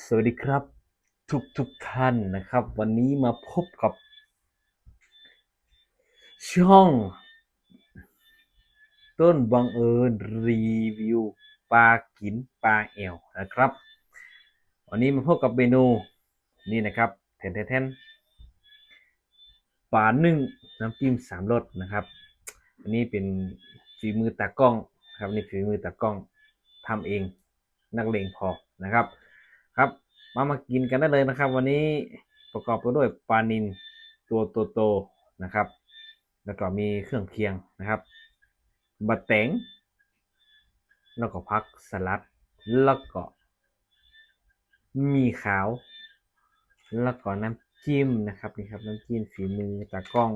สวัสดีครับ ทุกทุกท่านนะครับ วันนี้มาพบกับ ช่อง ต้นบังเอิญรีวิวปลากินปลาแอวนะครับ วันนี้มาพบกับเมนูนี่นะครับแทนแทนปลานึ่งน้ำจิ้มสามรสนะครับอันนี้เป็นฝีมือตากล้องครับนี่ฝีมือตากล้องทำเองนักเลงพอนะครับ ครับ มามากินกันได้เลยนะครับ วันนี้ประกอบไปด้วยปลานินตัวโตๆนะครับ แล้วก็มีเครื่องเคียงนะครับบะแตงแล้วก็พักสลัด แล้วก็มีขาว แล้วก็น้ำจิ้มนะครับนี่ครับน้ำจิ้มฝีมือตากล้อง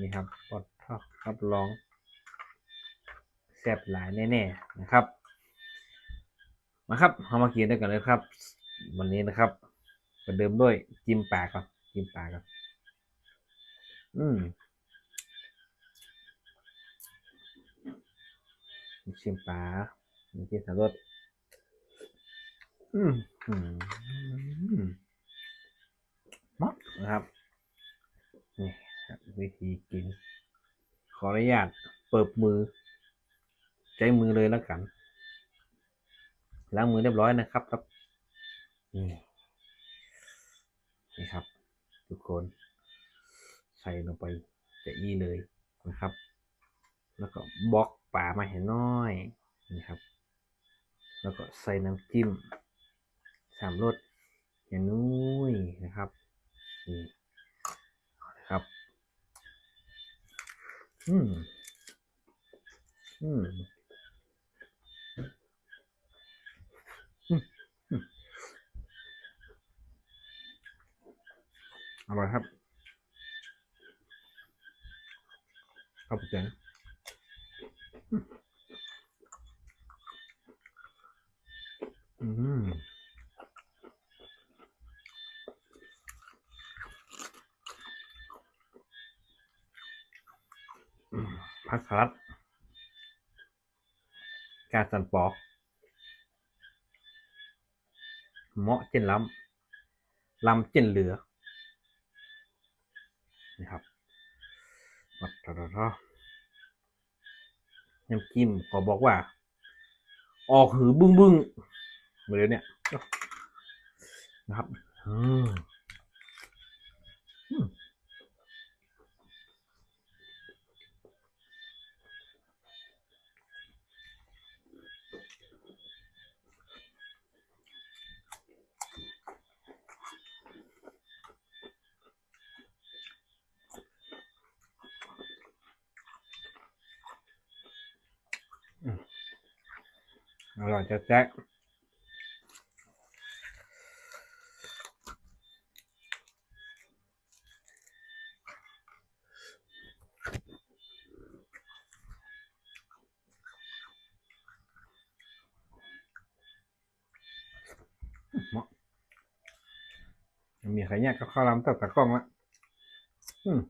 นี่ครับปอดทอดรับรองแซ่บหลายแน่ๆนะครับ มาครับเรามากินด้วยกันเลยครับ วันนี้นะครับประเดิมด้วยจิ้มปลาก่อนจิ้มปลาก่อนอืมชิมปลาน้ำจิ้มสับรสอืมอืมมักนะครับ นี่วิธีกิน ขออนุญาตเปิดมือ ใช้มือเลยแล้วกัน ล้างมือเรียบร้อยนะครับครับ นี่ครับ ทุกคนใส่ลงไปจะอี้เลยนะครับ แล้วก็บล็อกป่ามาให้น้อยนี่ครับ แล้วก็ใส่น้ำจิ้มสามรสให้นุ้ยนะครับนี่เอาเลยครับอืมอืม อร่อยครับข้าวผัดแกงอืมอืมผักสลัดการสันปอกเหมาะเจนล้ำล้ำเจนเหลือ นะครับปัดทะทะ น้ำจิ้มขอบอกว่า ออกหือบึ้งบึ้งมาเลยเนี่ยนะครับ อืมอืม อร่อยจะแจ๊กมอมีใครเนี่ยก็เข้าวลำตัดตะกล้องละอืม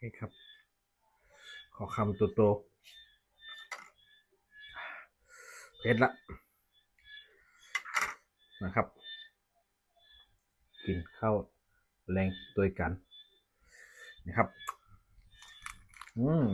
ให้ครับ ขอคำโตโตเผ็ดละนะครับ กินข้าวแรงตัวกันนะครับ อืม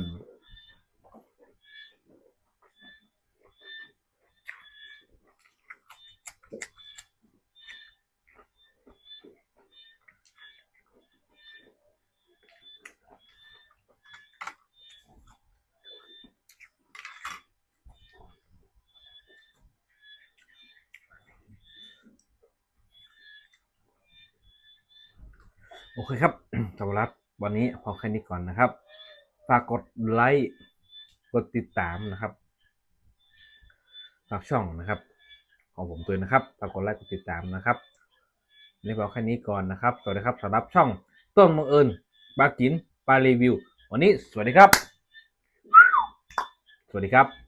โอเคครับสำหรับวันนี้พอแค่นี้ก่อนนะครับ ฝากกดไลค์ กดติดตามนะครับ ฝากช่องนะครับ ของผมตัวนะครับ ฝากกดไลค์ กดติดตามนะครับนนี้พอแค่นี้ก่อนนะครับ สวัสดีครับสำหรับช่องต้นมังเอิญปลากินปลารีวิว วันนี้สวัสดีครับ สวัสดีครับ